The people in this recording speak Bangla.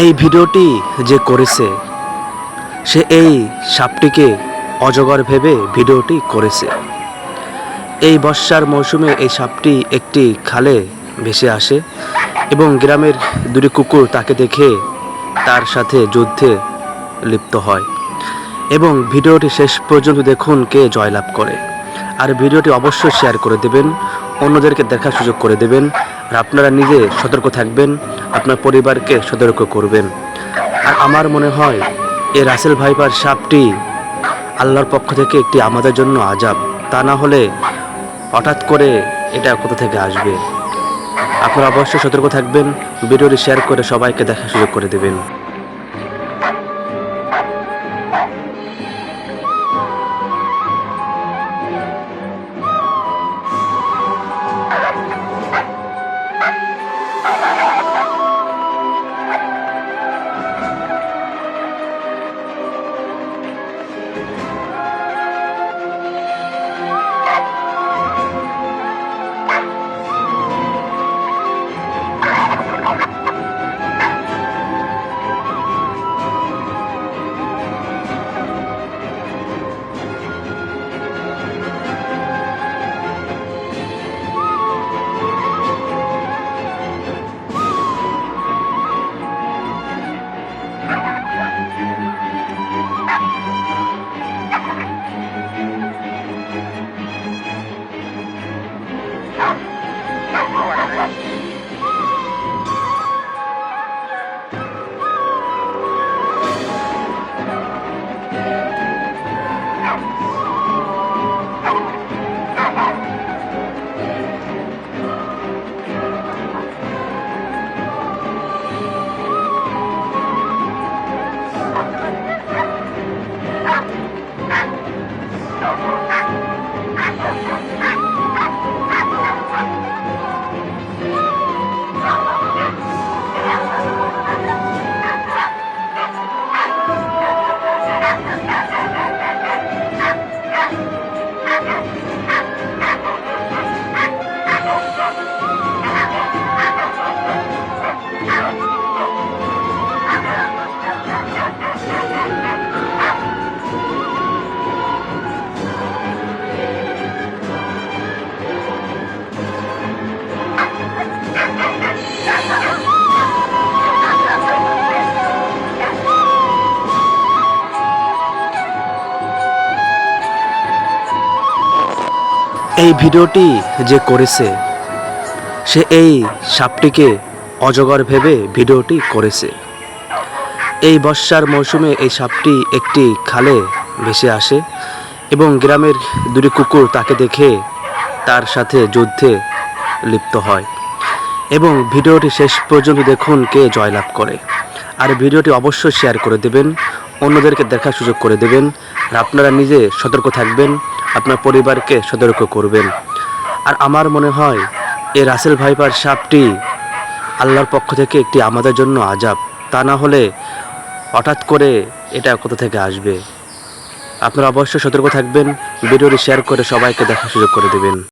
এই ভিডিওটি যে করেছে, সে এই সাপটিকে অজগর ভেবে ভিডিওটি করেছে। এই বর্ষার মৌসুমে এই সাপটি একটি খালে ভেসে আসে এবং গ্রামের দুটি কুকুর তাকে দেখে তার সাথে যুদ্ধে লিপ্ত হয় এবং ভিডিওটি শেষ পর্যন্ত দেখুন কে জয়লাভ করে। আর ভিডিওটি অবশ্যই শেয়ার করে দেবেন, অন্যদেরকে দেখার সুযোগ করে দেবেন আর আপনারা নিজে সতর্ক থাকবেন, আপনার পরিবারকে সতর্ক করবেন। আর আমার মনে হয়, এ রাসেল ভাইপার সাপটি আল্লাহর পক্ষ থেকে একটি আমাদের জন্য আজাব। তা না হলে হঠাৎ করে এটা কোথা থেকে আসবে? আপনারা অবশ্যই সতর্ক থাকবেন, ভিডিওটি শেয়ার করে সবাইকে দেখার সুযোগ করে দেবেন। এই ভিডিওটি যে করেছে, সে এই সাপটিকে অজগর ভেবে ভিডিওটি করেছে। এই বর্ষার মৌসুমে এই সাপটি একটি খালে ভেসে আসে এবং গ্রামের দুটি কুকুর তাকে দেখে তার সাথে যুদ্ধে লিপ্ত হয়। এবং ভিডিওটি শেষ পর্যন্ত দেখুন কে জয়লাভ করে। আর ভিডিওটি অবশ্যই শেয়ার করে দেবেন, অন্যদেরকে দেখার সুযোগ করে দেবেন, আর আপনারা নিজে সতর্ক থাকবেন। আপনার পরিবারকে সতর্ক করবেন। আর আমার মনে হয়, এই রাসেল ভাইপার সাপটি আল্লাহর পক্ষ থেকে একটি আমাদের জন্য আজাব। তা না হলে হঠাৎ করে এটা কোথা থেকে আসবে? আপনারা অবশ্যই সতর্ক থাকবেন, ভিডিওটি শেয়ার করে সবাইকে দেখার সুযোগ করে দেবেন।